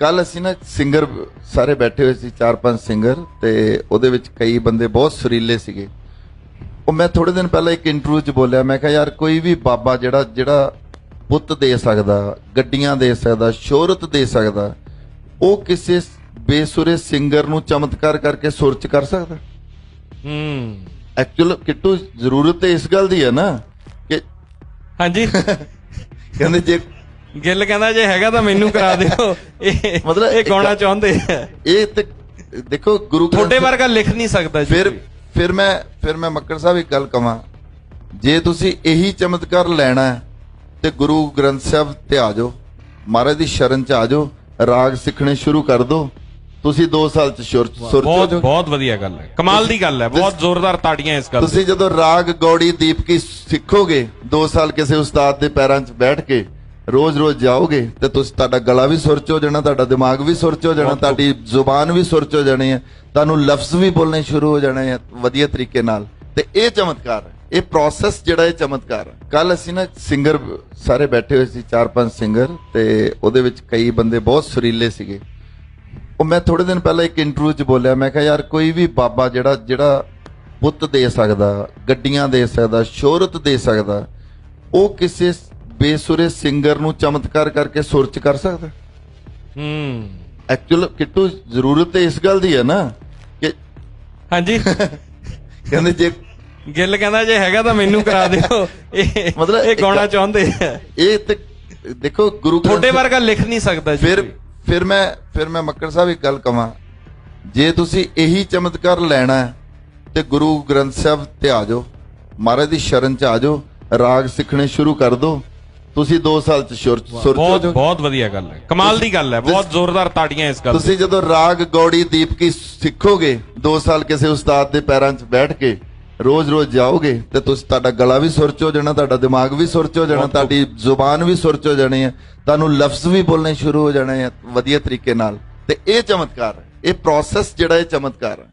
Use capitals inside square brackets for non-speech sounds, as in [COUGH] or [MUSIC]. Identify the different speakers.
Speaker 1: ਕੱਲ ਅਸੀਂ ਨਾ ਸਿੰਗਰ ਸਾਰੇ ਬੈਠੇ ਹੋਏ ਸੀ ਚਾਰ ਪੰਜ ਸਿੰਗਰ ਤੇ ਉਹਦੇ ਵਿੱਚ ਕਈ ਬੰਦੇ ਬਹੁਤ ਸੁਰੀਲੇ ਸੀਗੇ। ਉਹ ਮੈਂ ਥੋੜੇ ਦਿਨ ਪਹਿਲਾਂ ਇੱਕ ਇੰਟਰਵਿਊ 'ਚ ਬੋਲਿਆ ਮੈਂ ਕਿਹਾ ਯਾਰ ਕੋਈ ਵੀ ਬਾਬਾ ਜਿਹੜਾ ਜਿਹੜਾ ਪੁੱਤ ਦੇ ਸਕਦਾ ਗੱਡੀਆਂ ਦੇ ਸਕਦਾ ਸ਼ੋਹਰਤ ਦੇ ਸਕਦਾ ਉਹ ਕਿਸੇ ਬੇਸੁਰੇ ਸਿੰਗਰ ਨੂੰ ਚਮਤਕਾਰ ਕਰਕੇ ਸੁਰ 'ਚ ਕਰ ਸਕਦਾ?
Speaker 2: ਹੂੰ।
Speaker 1: ਐਕਚੁਅਲ ਕਿੱਟੂ ਜ਼ਰੂਰਤ ਤੇ ਇਸ ਗੱਲ ਦੀ ਹੈ ਨਾ ਕਿ
Speaker 2: ਹਾਂਜੀ।
Speaker 1: ਕਹਿੰਦੇ ਜੇ
Speaker 2: ਗਿੱਲ ਕਹਿੰਦਾ ਜੇ ਹੈਗਾ ਤਾਂ ਮੈਨੂੰ ਕਰਾ ਦਿਓ। ਇਹ
Speaker 1: ਮਤਲਬ
Speaker 2: ਇਹ ਗਾਉਣਾ ਚਾਹੁੰਦੇ ਆ।
Speaker 1: ਇਹ ਤੇ ਦੇਖੋ ਗੁਰੂ
Speaker 2: ਤੁਹਾਡੇ ਵਰਗਾ ਲਿਖ ਨਹੀਂ ਸਕਦਾ ਜੀ
Speaker 1: ਫਿਰ ਫਿਰ ਮੈਂ ਫਿਰ ਮੈਂ ਮੱਕੜ ਸਾਹਿਬ ਇੱਕ ਗੱਲ ਕਵਾਂ। ਜੇ ਤੁਸੀਂ ਇਹੀ ਚਮਤਕਾਰ ਲੈਣਾ ਹੈ ਤੇ ਗੁਰੂ ਗ੍ਰੰਥ ਸਾਹਿਬ ਤੇ ਆ ਜਾਓ। ਮਹਾਰਾਜ ਦੀ ਸ਼ਰਨ ਚ ਆ ਜਾਓ। ਰਾਗ ਸਿੱਖਣੇ ਸ਼ੁਰੂ ਕਰ ਦਿਓ। ਤੁਸੀਂ 2 ਸਾਲ ਚ ਸੁਰ ਸੁਰ
Speaker 2: ਬਹੁਤ। ਬਹੁਤ ਵਧੀਆ ਗੱਲ ਹੈ। ਕਮਾਲ ਦੀ ਗੱਲ ਹੈ। ਬਹੁਤ ਜ਼ੋਰਦਾਰ ਤਾੜੀਆਂ ਇਸ ਗੱਲ
Speaker 1: ਤੁਸੀਂ ਜਦੋਂ ਰਾਗ ਗੌੜੀ ਦੀਪਕੀ ਸਿੱਖੋਗੇ 2 ਸਾਲ ਕਿਸੇ ਉਸਤਾਦ ਦੇ ਪੈਰਾਂ 'ਚ ਬੈਠ ਕੇ ਰੋਜ਼-ਰੋਜ਼ ਜਾਓਗੇ ਤੇ ਤੁਸੀਂ ਤੁਹਾਡਾ ਗਲਾ ਵੀ ਸੁਰ 'ਚ ਹੋ ਜਾਣਾ ਤੁਹਾਡਾ ਦਿਮਾਗ ਵੀ ਸੁਰ 'ਚ ਹੋ ਜਾਣਾ ਤੁਹਾਡੀ ਜ਼ੁਬਾਨ ਵੀ ਸੁਰ 'ਚ ਹੋ ਜਾਣੀ ਹੈ। ਤੁਹਾਨੂੰ ਲਫ਼ਜ਼ ਵੀ ਬੋਲਣੇ ਸ਼ੁਰੂ ਹੋ ਜਾਣੇ ਆ ਵਧੀਆ ਤਰੀਕੇ ਨਾਲ। ਤੇ ਇਹ ਚਮਤਕਾਰ ਹੈ। ਇਹ ਪ੍ਰੋਸੈਸ ਜਿਹੜਾ ਇਹ ਚਮਤਕਾਰ ਹੈ। ਕੱਲ ਅਸੀਂ ਨਾ ਸਿੰਗਰ ਸਾਰੇ ਬੈਠੇ ਹੋਏ ਸੀ ਚਾਰ ਪੰਜ ਸਿੰਗਰ ਤੇ ਉਹਦੇ ਵਿੱਚ ਕਈ ਬੰਦੇ ਬਹੁਤ ਸੁਰੀਲੇ ਸੀਗੇ। ਉਹ ਮੈਂ ਥੋੜੇ ਦਿਨ ਪਹਿਲਾਂ ਇੱਕ ਇੰਟਰਵਿਊ 'ਚ ਬੋਲਿਆ ਮੈਂ ਕਿਹਾ ਯਾਰ ਕੋਈ ਵੀ ਬਾਬਾ ਜਿਹੜਾ ਜਿਹੜਾ ਪੁੱਤ ਦੇ ਸਕਦਾ ਗੱਡੀਆਂ ਦੇ ਸਕਦਾ ਸ਼ੋਹਰਤ ਦੇ ਸਕਦਾ ਉਹ ਕਿਸੇ ਬੇਸੁਰੇ ਸਿੰਗਰ ਨੂੰ ਚਮਤਕਾਰ ਕਰਕੇ ਸੁਰ 'ਚ ਕਰ ਸਕਦਾ?
Speaker 2: ਹੂੰ।
Speaker 1: ਐਕਚੁਅਲ ਕਿੱਟੂ ਜ਼ਰੂਰਤ ਇਸ ਗੱਲ ਦੀ ਹੈ ਨਾ ਕਿ
Speaker 2: ਹਾਂਜੀ। [LAUGHS]
Speaker 1: ਕਹਿੰਦੇ ਜੇ
Speaker 2: ਗਿੱਲ ਕਹਿੰਦਾ ਜੇ ਹੈਗਾ ਤਾਂ ਮੈਨੂੰ ਕਰਾ ਦਿਓ। ਇਹ
Speaker 1: ਮਤਲਬ
Speaker 2: ਇਹ ਗਾਉਣਾ ਚਾਹੁੰਦੇ ਆ।
Speaker 1: ਇਹ ਤੇ ਦੇਖੋ ਗੁਰੂ
Speaker 2: ਤੁਹਾਡੇ ਵਰਗਾ ਲਿਖ ਨਹੀਂ ਸਕਦਾ ਜੀ
Speaker 1: ਫਿਰ ਫਿਰ ਮੈਂ ਫਿਰ ਮੈਂ ਮੱਕੜ ਸਾਹਿਬ ਇੱਕ ਗੱਲ ਕਵਾਂ। ਜੇ ਤੁਸੀਂ ਇਹੀ ਚਮਤਕਾਰ ਲੈਣਾ ਤੇ ਗੁਰੂ ਗ੍ਰੰਥ ਸਾਹਿਬ ਤੇ ਆ ਜਾਓ। ਮਹਾਰਾਜ ਦੀ ਸ਼ਰਨ ਚ ਆ ਜਾਓ। ਰਾਗ ਸਿੱਖਣੇ ਸ਼ੁਰੂ ਕਰ ਦਿਓ। ਤੁਸੀਂ 2 ਸਾਲ ਚ ਸੁਰ ਸੁਰ
Speaker 2: ਬਹੁਤ। ਬਹੁਤ ਵਧੀਆ ਗੱਲ ਹੈ। ਕਮਾਲ ਦੀ ਗੱਲ ਹੈ। ਬਹੁਤ ਜ਼ੋਰਦਾਰ ਤਾੜੀਆਂ ਇਸ ਗੱਲ
Speaker 1: ਤੁਸੀਂ ਜਦੋਂ ਰਾਗ ਗੌੜੀ ਦੀਪਕੀ ਸਿੱਖੋਗੇ 2 ਸਾਲ ਕਿਸੇ ਉਸਤਾਦ ਦੇ ਪੈਰਾਂ 'ਚ ਬੈਠ ਕੇ ਰੋਜ਼-ਰੋਜ਼ ਜਾਓਗੇ ਤੇ ਤੁਸੀਂ ਤੁਹਾਡਾ ਗਲਾ ਵੀ ਸੁਰ 'ਚ ਹੋ ਜਾਣਾ ਤੁਹਾਡਾ ਦਿਮਾਗ ਵੀ ਸੁਰ 'ਚ ਹੋ ਜਾਣਾ ਤੁਹਾਡੀ ਜ਼ੁਬਾਨ ਵੀ ਸੁਰ 'ਚ ਹੋ ਜਾਣੀ ਹੈ। ਤੁਹਾਨੂੰ ਲਫ਼ਜ਼ ਵੀ ਬੋਲਣੇ ਸ਼ੁਰੂ ਹੋ ਜਾਣੇ ਆ ਵਧੀਆ ਤਰੀਕੇ ਨਾਲ। ਤੇ ਇਹ ਚਮਤਕਾਰ ਹੈ। ਇਹ ਪ੍ਰੋਸੈਸ ਜਿਹੜਾ ਇਹ ਚਮਤਕਾਰ ਹੈ।